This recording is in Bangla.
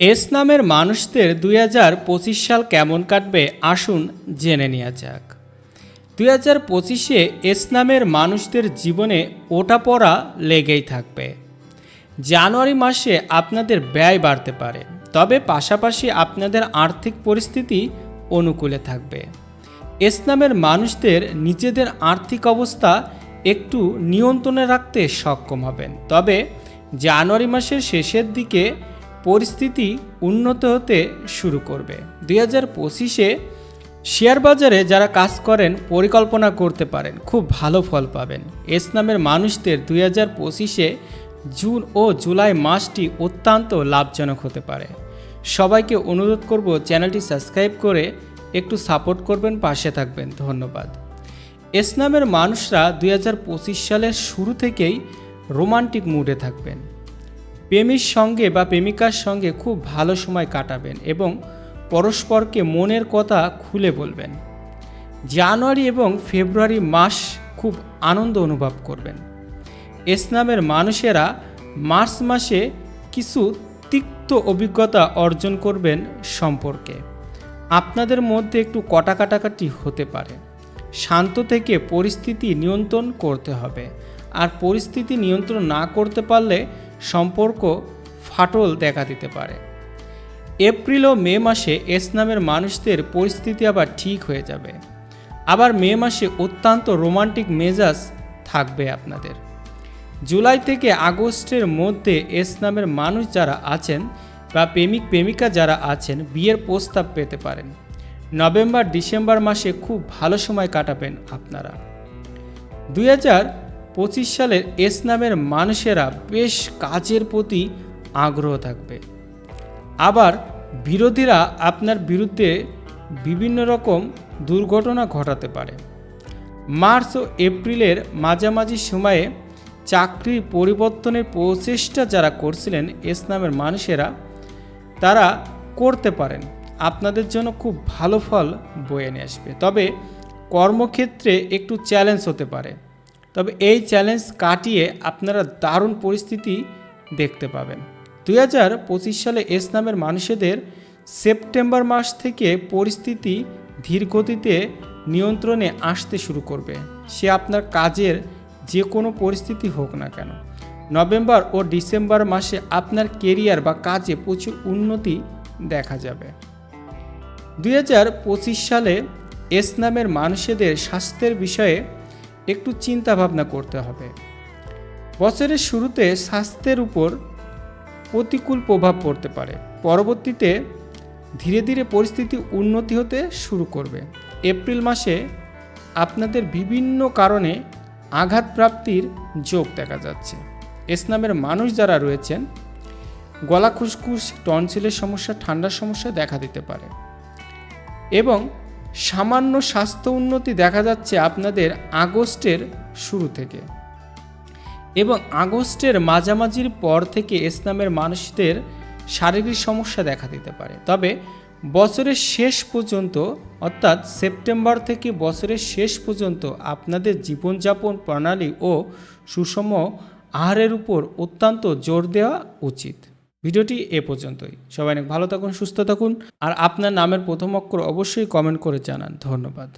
এস নামের মানুষদের দুই হাজার পঁচিশ সাল কেমন কাটবে আসুন জেনে নেওয়া যাক। দুই হাজার পঁচিশে এস নামের মানুষদের জীবনে ওটা পড়া লেগেই থাকবে। জানুয়ারি মাসে আপনাদের ব্যয় বাড়তে পারে, তবে পাশাপাশি আপনাদের আর্থিক পরিস্থিতি অনুকূলে থাকবে। এস নামের মানুষদের নিজেদের আর্থিক অবস্থা একটু নিয়ন্ত্রণে রাখতে সক্ষম হবেন, তবে জানুয়ারি মাসের শেষের দিকে পরিস্থিতি উন্নত হতে শুরু করবে। দুই হাজার পঁচিশে শেয়ার বাজারে যারা কাজ করেন, পরিকল্পনা করতে পারেন, খুব ভালো ফল পাবেন। এস নামের মানুষদের দুই হাজার পঁচিশে জুন ও জুলাই মাসটি অত্যন্ত লাভজনক হতে পারে। সবাইকে অনুরোধ করব চ্যানেলটি সাবস্ক্রাইব করে একটু সাপোর্ট করবেন, পাশে থাকবেন। ধন্যবাদ। এস নামের মানুষরা দুই হাজার পঁচিশ সালের শুরু থেকেই রোমান্টিক মুডে থাকবেন। প্রেমীর সঙ্গে বা প্রেমিকার সঙ্গে খুব ভালো সময় কাটাবেন এবং পরস্পরকে মনের কথা খুলে বলবেন। জানুয়ারি এবং ফেব্রুয়ারি মাস খুব আনন্দ অনুভব করবেন। এস নামের মানুষেরা মার্চ মাসে কিছু তিক্ত অভিজ্ঞতা অর্জন করবেন সম্পর্কে। আপনাদের মধ্যে একটু কটা কাটাকাটি হতে পারে। শান্ত থেকে পরিস্থিতি নিয়ন্ত্রণ করতে হবে। আর পরিস্থিতি নিয়ন্ত্রণ না করতে পারলে সম্পর্ক ফাটল দেখা দিতে পারে। এপ্রিল ও মে মাসে এস নামের মানুষদের পরিস্থিতি আবার ঠিক হয়ে যাবে। আবার মে মাসে অত্যন্ত রোমান্টিক মেজাজ থাকবে আপনাদের। জুলাই থেকে আগস্টের মধ্যে এস নামের মানুষ যারা আছেন বা প্রেমিক প্রেমিকা যারা আছেন, বিয়ের প্রস্তাব পেতে পারেন। নভেম্বর ডিসেম্বর মাসে খুব ভালো সময় কাটাবেন আপনারা। দুই হাজার পঁচিশ সালের এস নামের মানুষেরা বেশ কাজের প্রতি আগ্রহ থাকবে। আবার বিরোধীরা আপনার বিরুদ্ধে বিভিন্ন রকম দুর্ঘটনা ঘটাতে পারে। মার্চ ও এপ্রিলের মাঝামাঝি সময়ে চাকরি পরিবর্তনের প্রচেষ্টা যারা করছিলেন এস নামের মানুষেরা, তারা করতে পারেন। আপনাদের জন্য খুব ভালো ফল বয়ে নিয়ে আসবে। তবে কর্মক্ষেত্রে একটু চ্যালেঞ্জ হতে পারে। তবে এই চ্যালেঞ্জ কাটিয়ে আপনারা দারুণ পরিস্থিতি দেখতে পাবেন। দুই হাজার পঁচিশ সালে এস নামের মানুষদের সেপ্টেম্বর মাস থেকে পরিস্থিতি ধীর গতিতে নিয়ন্ত্রণে আসতে শুরু করবে। সে আপনার কাজের যে কোনো পরিস্থিতি হোক না কেন। নভেম্বর ও ডিসেম্বর মাসে আপনার কেরিয়ার বা কাজে প্রচুর উন্নতি দেখা যাবে। দুই হাজার পঁচিশ সালে এস নামের মানুষদের স্বাস্থ্যের বিষয়ে একটু চিন্তা ভাবনা করতে হবে। বছরের শুরুতে স্বাস্থ্যের উপর প্রতিকূল প্রভাব পড়তে পারে। পরবর্তীতে ধীরে ধীরে পরিস্থিতি উন্নতি হতে শুরু করবে। এপ্রিল মাসে আপনাদের বিভিন্ন কারণে আঘাত প্রাপ্তির যোগ দেখা যাচ্ছে। এস নামের মানুষ যারা রয়েছেন, গলা খুসখুস, টনসিলের সমস্যা, ঠান্ডার সমস্যা দেখা দিতে পারে। এবং সামান্য স্বাস্থ্য উন্নতি দেখা যাচ্ছে আপনাদের আগস্টের শুরু থেকে। এবং আগস্টের মাঝামাঝির পর থেকে ইসলামের মানুষদের শারীরিক সমস্যা দেখা দিতে পারে। তবে বছরের শেষ পর্যন্ত, অর্থাৎ সেপ্টেম্বর থেকে বছরের শেষ পর্যন্ত আপনাদের জীবনযাপন প্রণালী ও সুষম আহারের উপর অত্যন্ত জোর দেওয়া উচিত। ভিডিওটি এ পর্যন্তই। সবাই অনেক ভালো থাকুন, সুস্থ থাকুন, আর আপনার নামের প্রথম অক্ষর অবশ্যই কমেন্ট করে জানান। ধন্যবাদ।